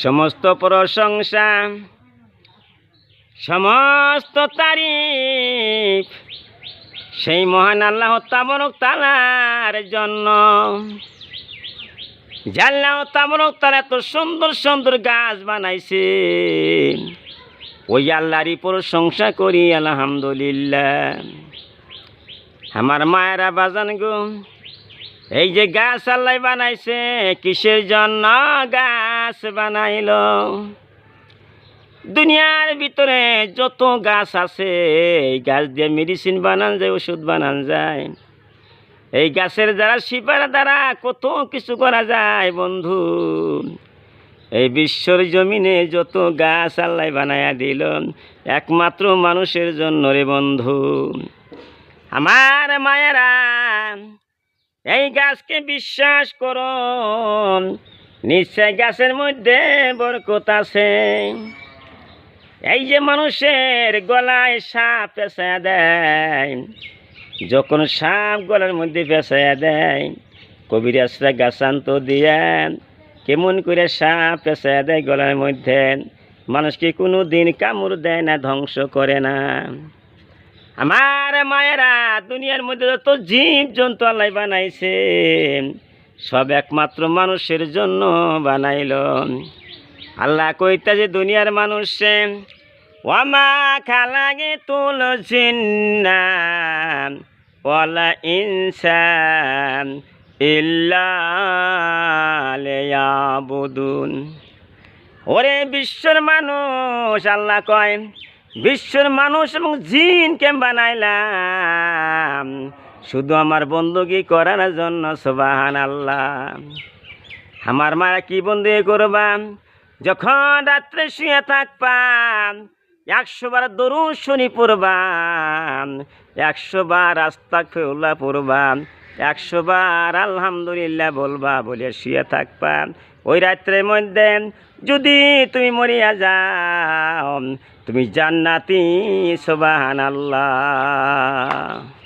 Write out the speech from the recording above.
সমস্ত প্রশংসা, সমস্ত তারিফ সেই মহান আল্লাহ তাবরক তালার জন্য। জাল্লাহ তাবরক তালা এত সুন্দর সুন্দর গাছ বানাইছে ওই আল্লাহরই প্রশংসা করি, আলহামদুলিল্লাহ। আমার মায়েরা বাজান গো এই যে গাছ আল্লাহ বানাইছে, কিসের জন্য গাছ বানাইল? দুনিয়ার ভিতরে যত গাছ আছে, এই গাছ দিয়ে মেডিসিন বানান যায়, ওষুধ বানান যায়। এই গাছের দ্বারা, শিপার দ্বারা কত কিছু করা যায়, বন্ধু। এই বিশ্বর জমিনে যত গাছ আল্লাহ বানায়া দিল, একমাত্র মানুষের জন্য রে বন্ধু। আমার মায়েরা এই গাছকে বিশ্বাস করুন নিশ্চয় গাছের মধ্যে বরকত আছে। এই যে মানুষের গলায় সাপ পেঁচায়া দেয়, যখন সাপ গলার মধ্যে পেঁচায়া দেয়, কবিরাজরা গাছান্ত দিয়ে কেমন করে সাপ পেঁচায়া দেয় গলার মধ্যে? মানুষকে কোনো দিন কামড় দেয় না, ধ্বংস করে না। আমার মায়েরা দুনিয়ার মধ্যে যত জীব জন্তু আল্লাহ বানাইছে, সব একমাত্র মানুষের জন্য বানাইল। আল্লাহ কইতা যে দুনিয়ার মানুষে, ওয়ামা খালাগে তুল জিন্নাম ওয়ালা ইনসান ইল্লাবুদুন ওরে বিশ্বর মানুষ, আল্লাহ কয় বিশ্বর মানুষ এবং জিন জিনকে বানাইলাম? শুধু আমার বন্দুকি করার জন্য সোবাহান আল্লাহ আমার মায়া কি বন্দি করবাম যখন রাত্রে শুয়ে থাকবাম একশো বার দরু শনি পড়বাম একশো বার আস্তাক ফেউল্লা পড়বাম একশো বার আলহামদুলিল্লাহ বলবা বলে শুয়ে থাকবা। ওই রাত্রের মধ্যে যদি তুমি মরিয়া যাও, তুমি জান্নাতি সোবাহান আল্লাহ